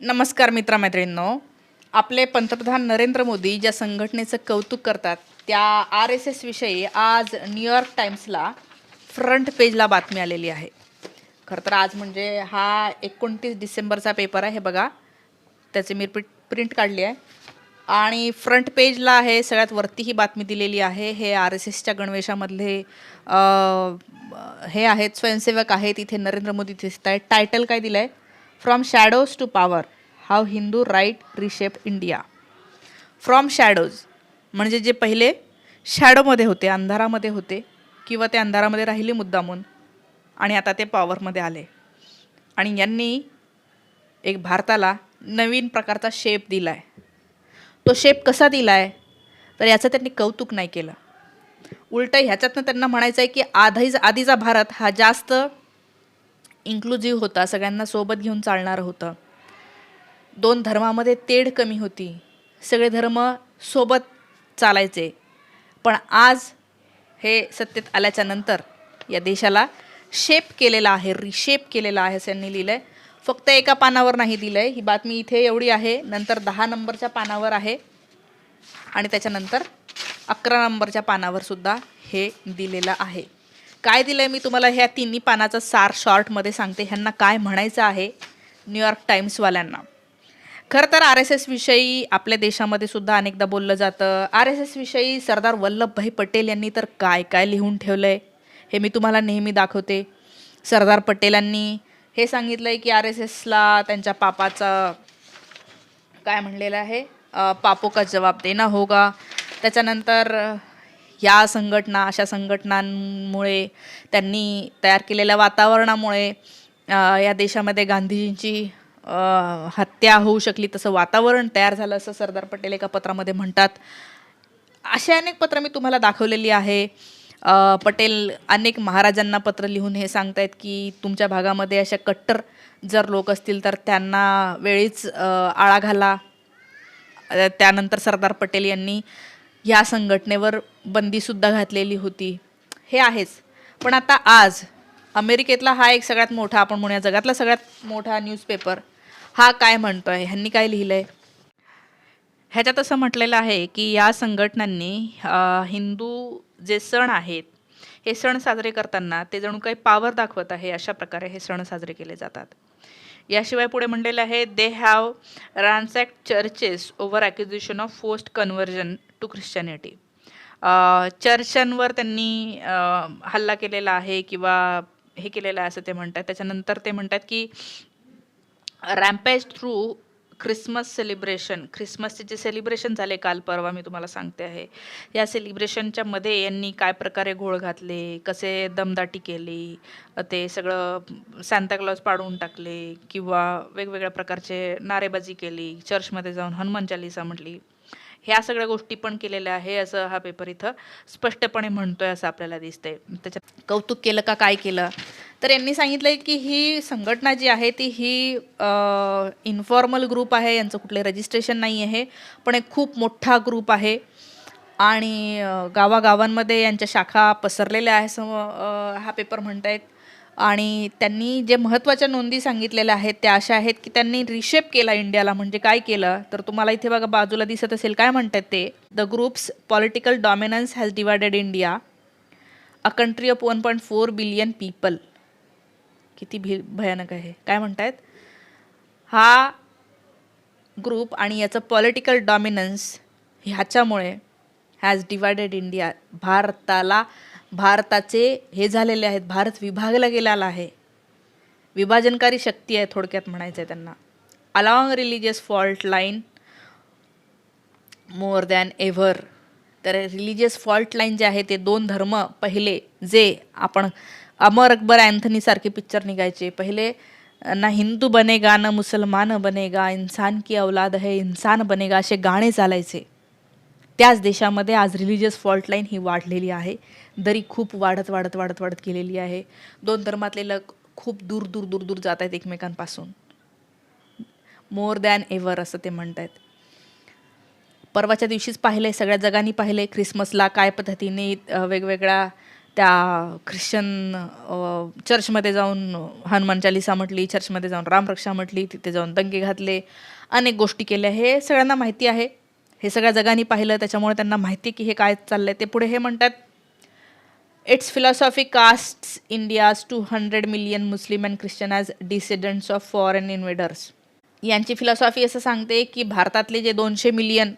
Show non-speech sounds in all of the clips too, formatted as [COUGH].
नमस्कार मित्रमैत्रिणींनो. आपले पंतप्रधान नरेंद्र मोदी ज्या संघटनेचं कौतुक करतात त्या आर एस एसविषयी आज न्यूयॉर्क टाईम्सला फ्रंट पेजला बातमी आलेली आहे. खरं तर आज म्हणजे हा एकोणतीस डिसेंबरचा पेपर आहे हे बघा. त्याची मी प्रिंट प्रिंट काढली आहे. आणि फ्रंट पेजला आहे सगळ्यात वरती ही बातमी दिलेली आहे. हे आर एस एसच्या गणवेशामधले हे आहेत स्वयंसेवक आहेत. इथे नरेंद्र मोदी दिसत आहेत टायटल काय दिलं आहे from shadows to power how Hindu right reshape India from shadows म्हणजे जे पहिले शॅडोमध्ये होते अंधारामध्ये होते किंवा ते अंधारामध्ये राहिले मुद्दामून आणि आता ते पॉवरमध्ये आले. आणि यांनी एक भारताला नवीन प्रकारचा शेप दिला आहे तो शेप कसा दिला आहे तर याचं त्यांनी कौतुक नाही केलं. उलटं ह्याच्यातनं त्यांना म्हणायचं आहे की आधीच आधीचा भारत हा जास्त इन्क्लुझिव्ह होता सगळ्यांना सोबत घेऊन चालणारं होतं. दोन धर्मामध्ये तेढ कमी होती. सगळे धर्म सोबत चालायचे. पण आज हे सत्तेत आल्याच्यानंतर या देशाला शेप केलेला आहे रिशेप केलेला आहे असं यांनी लिहिलं आहे फक्त एका पानावर नाही दिलं आहे ही बातमी इथे एवढी आहे. नंतर दहा नंबरच्या पानावर आहे. आणि त्याच्यानंतर अकरा नंबरच्या पानावर सुद्धा हे दिलेलं आहे. काय दिलं आहे मी तुम्हाला ह्या तिन्ही पानाचा सार शॉर्टमध्ये सांगते. ह्यांना काय म्हणायचं आहे? न्यूयॉर्क टाइम्सवाल्यांना खरं तर आर एस एसविषयी आपल्या देशामध्ये सुद्धा अनेकदा बोललं जातं. आर एस एसविषयी सरदार वल्लभभाई पटेल यांनी तर काय काय लिहून ठेवलं आहे हे मी तुम्हाला नेहमी दाखवते. सरदार पटेलांनी हे सांगितलं आहे की आर एस एसला त्यांच्या पापाचा काय म्हणलेलं आहे? पापो का जवाब देना होगा. त्याच्यानंतर ह्या या संघटना अशा संघटनांमुळे त्यांनी तयार केलेल्या वातावरणामुळे या देशामध्ये गांधीजींची हत्या होऊ शकली तसं वातावरण तयार झालं असं सरदार पटेल एका पत्रामध्ये म्हणतात. असे अनेक पत्र मी तुम्हाला दाखवलेली आहे. पटेल अनेक महाराजांना पत्र लिहून हे सांगतायत की तुमच्या भागामध्ये अशा कट्टर जर लोक असतील तर त्यांना वेळीच आळा घाला. त्यानंतर सरदार पटेल यांनी ह्या संघटनेवर बंदीसुद्धा घातलेली होती. हे आहेच. पण आता आज अमेरिकेतला हा एक सगळ्यात मोठा आपण म्हणूया जगातला सगळ्यात मोठा न्यूजपेपर हा काय म्हणतो आहे ह्यांनी काय लिहिलं आहे ह्याच्यात असं म्हटलेलं आहे की या संघटनांनी हिंदू जे सण आहेत हे सण साजरे करताना ते जणू काही पावर दाखवत आहे अशा प्रकारे हे सण साजरे केले जातात. याशिवाय पुढे म्हणलेलं आहे they have ransacked churches over accusation of forced conversion to Christianity चर्चांवर त्यांनी हल्ला केलेला आहे किंवा हे केलेलं आहे असं ते म्हणतात. त्याच्यानंतर ते म्हणतात की रॅम्पेज थ्रू ख्रिसमस सेलिब्रेशन ख्रिसमसचे जे सेलिब्रेशन झाले काल परवा मी तुम्हाला सांगते आहे. या सेलिब्रेशनच्या मध्ये यांनी काय प्रकारे घोळ घातले कसे दमदाटी केली ते सगळं सांताक्लॉज पाडून टाकले किंवा वेगवेगळ्या प्रकारचे नारेबाजी केली चर्चमध्ये जाऊन हनुमान चालिसा म्हटली. ह्या सगळ्या गोष्टी पण केलेल्या आहे असं हा पेपर इथं स्पष्टपणे म्हणतोय असं आपल्याला दिसतंय. त्याच्यात कौतुक केलं का काय केलं? तर यांनी सांगितलंय की ही संघटना जी आहे ती ही इन्फॉर्मल ग्रुप आहे यांचं कुठले रजिस्ट्रेशन नाही आहे पण एक खूप मोठा ग्रुप आहे. आणि गावागावांमध्ये यांच्या शाखा पसरलेल्या आहे सम हा पेपर म्हणतायत. आणि त्यांनी जे महत्त्वाच्या नोंदी सांगितलेल्या आहेत त्या अशा आहेत की त्यांनी रिशेप केला इंडियाला म्हणजे काय केलं? तर तुम्हाला इथे बघा बाजूला दिसत असेल काय म्हणतात ते? The groups political dominance has divided India a country of one point four billion people किती भी भयानक आहे. काय म्हणतायत? हा ग्रुप आणि याचं पॉलिटिकल डॉमिनन्स ह्याच्यामुळे हॅज डिवायडेड इंडिया भारताला भारताचे हे झालेले आहेत. भारत विभागला गेलेला आहे. विभाजनकारी शक्ती आहे थोडक्यात म्हणायचं आहे त्यांना. Along religious fault line more than ever तर रिलिजियस फॉल्ट लाईन जे आहे ते दोन धर्म. पहिले जे आपण अमर अकबर अँथनीसारखे पिक्चर निघायचे. पहिले ना हिंदू बनेगा ना मुसलमान बनेगा इन्सान की औलाद है इन्सान बनेगा असे गाणे चालायचे. त्याच देशामध्ये आज रिलिजियस फॉल्ट लाईन ही वाढलेली आहे. दरी खूप वाढत वाढत वाढत वाढत गेलेली आहे. दोन धर्मातले लोक खूप दूर दूर दूर दूर जात आहेत एकमेकांपासून. मोर दॅन एव्हर असं ते म्हणत आहेत. परवाच्या दिवशीच पाहिलं आहे सगळ्या जगांनी पाहिलं आहे ख्रिसमसला काय पद्धतीने वेगवेगळ्या त्या ख्रिश्चन चर्चमध्ये जाऊन हनुमान चालिसा म्हटली चर्चमध्ये जाऊन रामरक्षा म्हटली तिथे जाऊन दंगे घातले. अनेक गोष्टी केल्या हे सगळ्यांना माहिती आहे. हे सगळ्या जगाने पाहिलं त्याच्यामुळे त्यांना माहिती की हे काय चाललंय. ते पुढे हे म्हणतात it's philosophy cast India's two hundred million Muslim and Christian as dissidents of foreign invaders यांची फिलॉसॉफी असं सांगते की भारतातले जे दोनशे मिलियन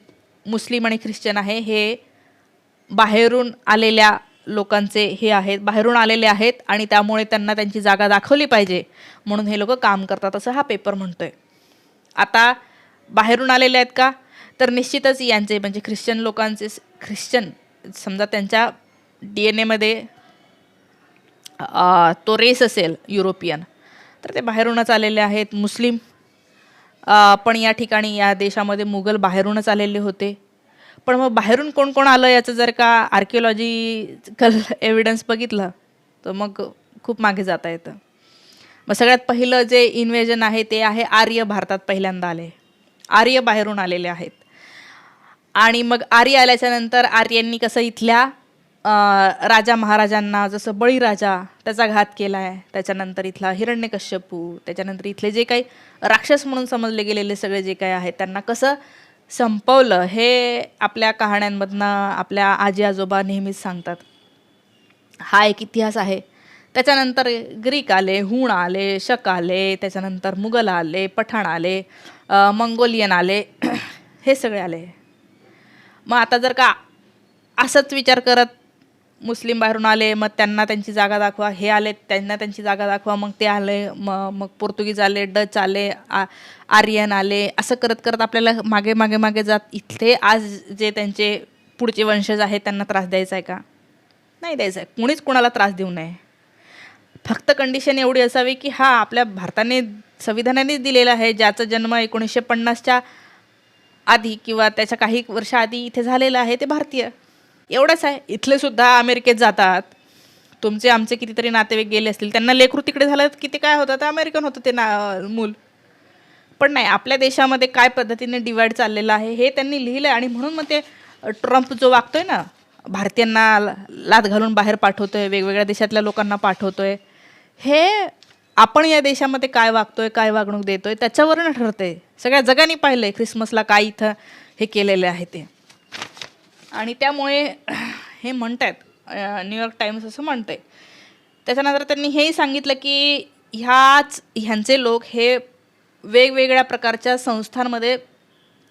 मुस्लिम आणि ख्रिश्चन आहे हे बाहेरून आलेल्या लोकांचे हे आहेत बाहेरून आलेले आहेत आणि त्यामुळे त्यांना त्यांची जागा दाखवली पाहिजे. म्हणून हे लोक काम करतात असं हा पेपर म्हणतोय. आता बाहेरून आलेले आहेत का? तर निश्चितच यांचे म्हणजे ख्रिश्चन लोकांचे ख्रिश्चन समजा त्यांच्या डी एन एमध्ये तो रेस असेल युरोपियन तर ते बाहेरूनच आलेले आहेत मुस्लिम. पण या ठिकाणी या देशामध्ये मुघल बाहेरूनच आलेले होते. पण मग बाहेरून कोण कोण आलं याचं जर का आर्किओलॉजिकल एव्हिडन्स [LAUGHS] बघितलं तर मग खूप मागे जाता येतं. मग सगळ्यात पहिलं जे इन्व्हेजन आहे ते आहे आर्य भारतात पहिल्यांदा आले. आर्य बाहेरून आलेले आहेत. आणि मग आर्य आल्याच्यानंतर आर्यांनी कसं इथल्या राजा महाराजांना जसं बळीराजा त्याचा घात केला आहे त्याच्यानंतर इथला हिरण्यकश्यपू त्याच्यानंतर इथले जे काही राक्षस म्हणून समजले गेलेले सगळे जे काही आहेत त्यांना कसं संपवलं हे आपल्या कहाण्यांमधनं आपल्या आजी आजोबा नेहमीच सांगतात. हा एक इतिहास आहे. त्याच्यानंतर ग्रीक आले हुण आले शक आले त्याच्यानंतर मुघल आले पठाण आले मंगोलियन आले हे सगळे आले. मग आता जर का असंच विचार करत मुस्लिम बाहेरून आले मग त्यांना त्यांची जागा दाखवा हे आले त्यांना त्यांची जागा दाखवा मग ते आले मग मग पोर्तुगीज आले डच आले आ आर्यन आले असं करत करत आपल्याला मागे मागे मागे जात. इथले आज जे त्यांचे पुढचे वंशज आहेत त्यांना त्रास द्यायचा आहे का? नाही द्यायचा आहे. कुणीच कुणाला त्रास देऊ नये. फक्त कंडिशन एवढी असावी की हा आपल्या भारताने संविधानानेच दिलेला आहे ज्याचा जन्म एकोणीसशे पन्नासच्या आधी किंवा त्याच्या काही वर्षाआधी इथे झालेलं आहे ते भारतीय. एवढंच आहे. इथले सुद्धा अमेरिकेत जातात. तुमचे आमचे कितीतरी नातेवाईक गेले असतील त्यांना लेकरू तिकडे झालं की ते काय होतं? तर अमेरिकन होतं ते ना मूल. पण नाही आपल्या देशामध्ये काय पद्धतीने डिवाईड चाललेलं आहे हे त्यांनी लिहिलं आहे आणि म्हणून मग ते ट्रम्प जो वागतोय ना भारतीयांना ला- घालून बाहेर पाठवतोय वेगवेगळ्या देशातल्या लोकांना पाठवतोय हे आपण या देशामध्ये काय वागतोय काय वागणूक देतोय त्याच्यावरून ठरते. सगळ्या जगाने पाहिलंय ख्रिसमसला काय इथं हे केलेले आहे ते. आणि त्यामुळे हे म्हणत आहेत न्यूयॉर्क टाइम्स असं म्हणतंय. त्याच्यानंतर त्यांनी हेही सांगितलं की ह्याच ह्यांचे लोक हे वेगवेगळ्या प्रकारच्या संस्थांमध्ये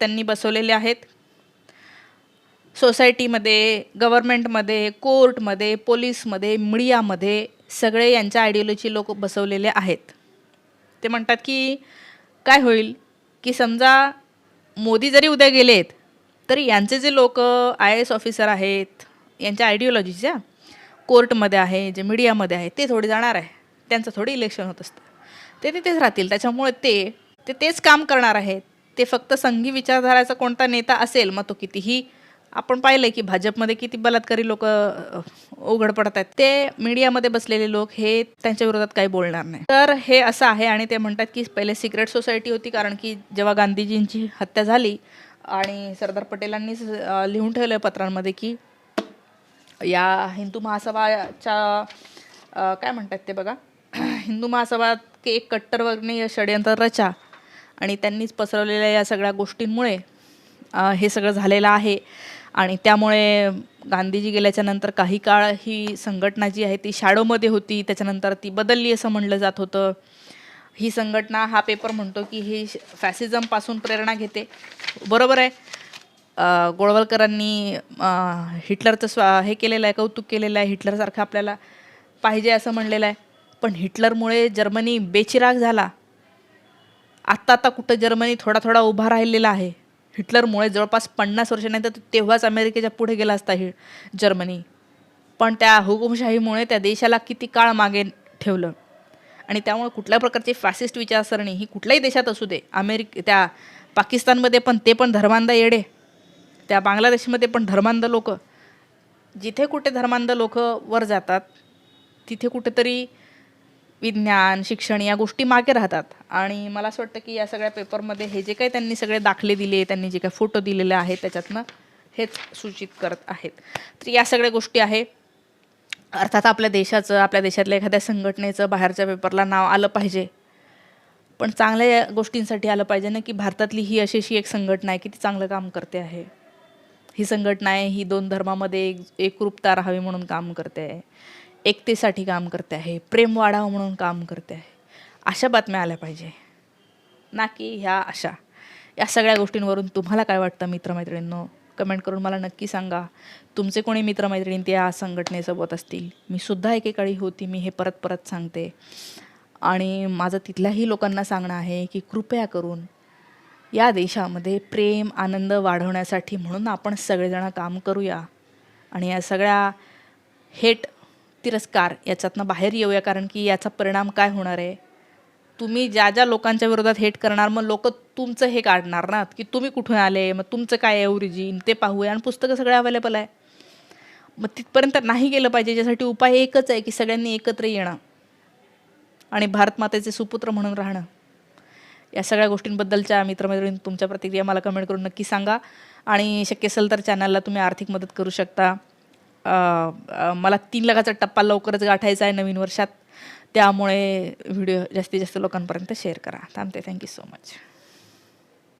त्यांनी बसवलेले आहेत. सोसायटीमध्ये गव्हर्मेंटमध्ये कोर्टमध्ये पोलीसमध्ये मीडियामध्ये सगळे यांच्या आयडिओलॉजी लोक बसवलेले आहेत. ते म्हणतात की काय होईल की समजा मोदी जरी उद्या गेलेत तरी यांचे जे लोक आय एस ऑफिसर आहेत यांच्या आयडिओलॉजीच्या कोर्टमध्ये आहे जे मीडियामध्ये आहे ते थोडे जाणार आहे. त्यांचं थोडी इलेक्शन होत असतं. ते तिथेच राहतील. त्याच्यामुळे ते ते तेच काम करणार आहेत. ते फक्त संघी विचारधाराचा कोणता नेता असेल मग तो कितीही आपण पाहिलं की भाजपमध्ये किती बलात्कारी लोक उघड पडत आहेत. ते मीडियामध्ये बसलेले लोक हे त्यांच्या विरोधात काही बोलणार नाही. तर हे असं आहे आणि ते म्हणतात की पहिले सिक्रेट सोसायटी होती कारण की जेव्हा गांधीजींची हत्या झाली आणि सरदार पटेलांनीच लिहून ठेवलं पत्रांमध्ये की या हिंदू महासभाच्या काय म्हणतात ते बघा [CLEARS THROAT] हिंदू महासभा की एक कट्टरवर्गीय षडयंत्र रचा आणि त्यांनीच पसरवलेल्या या सगळ्या गोष्टींमुळे हे सगळं झालेलं आहे. आणि त्यामुळे गांधीजी गेल्याच्यानंतर काही काळ ही संघटना जी आहे ती शॅडोमध्ये होती. त्याच्यानंतर ती बदलली असं म्हणलं जात होतं. ही संघटना हा पेपर म्हणतो की ही फॅसिझमपासून प्रेरणा घेते. बरोबर आहे. गोळवलकरांनी हिटलरचं स्वा हे केलेलं आहे कौतुक केलेलं आहे. हिटलरसारखं आपल्याला पाहिजे असं म्हणलेलं आहे. पण हिटलरमुळे जर्मनी बेचिराग झाला. आत्ता आता कुठं जर्मनी थोडा थोडा उभा राहिलेला आहे. हिटलरमुळे जवळपास पन्नास वर्षानंतर तेव्हाच अमेरिकेच्या पुढे गेला असता ही जर्मनी. पण त्या हुकुमशाहीमुळे त्या देशाला किती काळ मागे ठेवलं. आणि त्यामुळे कुठल्या प्रकारची फॅसिस्ट विचारसरणी ही कुठल्याही देशात असू दे अमेरिक त्या पाकिस्तानमध्ये पण ते पण धर्मांध येडे. त्या बांगलादेशमध्ये पण धर्मांध लोक. जिथे कुठे धर्मांध लोक वर जातात तिथे कुठेतरी विज्ञान शिक्षण या गोष्टी मागे राहतात. आणि मला असं वाटतं की या सगळ्या पेपरमध्ये हे जे काही त्यांनी सगळे दाखले दिले त्यांनी जे काही फोटो दिलेले आहेत त्याच्यातनं हेच सूचित करत आहेत. तर या सगळ्या गोष्टी आहे. अर्थात आपल्या देशाचं आपल्या देशातल्या एखाद्या संघटनेचं बाहेरच्या पेपरला नाव आलं पाहिजे. पण चांगल्या गोष्टींसाठी आलं पाहिजे ना की भारतातली ही अशी अशी एक संघटना आहे की ती चांगलं काम करते आहे. ही संघटना आहे ही दोन धर्मामध्ये एक एकरूपता राहावी म्हणून काम करते आहे. एकतेसाठी काम करते आहे प्रेम वाढावं म्हणून काम करते आहे. अशा बातम्या आल्या पाहिजे. ना की ह्या अशा. या सगळ्या गोष्टींवरून तुम्हाला काय वाटतं मित्रमैत्रिणींनो? कमेंट करून मला नक्की सांगा. तुमचे कोणी मित्रमैत्रिणी त्या संघटनेसोबत असतील? मी सुद्धा एकेकाळी होती मी हे परत परत सांगते. आणि माझं तिथल्याही लोकांना सांगणं आहे की कृपया करून या देशामध्ये प्रेम आनंद वाढवण्यासाठी म्हणून आपण सगळेजण काम करूया. आणि या सगळ्या हेट तिरस्कार याच्यातनं बाहेर येऊया कारण की याचा परिणाम काय होणार आहे? तुम्ही ज्या ज्या लोकांच्या विरोधात हेट करणार मग लोक तुमचं हे काढणार ना की तुम्ही कुठून आले मग तुमचं काय आहे ओरिजिन ते पाहूया आणि पुस्तकं सगळे अवेलेबल आहे. मग तिथपर्यंत नाही गेलं पाहिजे ज्यासाठी उपाय एकच आहे की सगळ्यांनी एकत्र येणं आणि भारतमातेचे सुपुत्र म्हणून राहणं. या सगळ्या गोष्टींबद्दलच्या मित्रमैत्रिणी तुमच्या प्रतिक्रिया मला कमेंट करून नक्की सांगा आणि शक्य असेल तर चॅनलला तुम्ही आर्थिक मदत करू शकता. मला तीन लाखाचा टप्पा लवकरच गाठायचा आहे नवीन वर्षात. त्यामुळे व्हिडिओ जास्तीत जास्त लोकांपर्यंत शेअर करा. थांबते. Thank you so much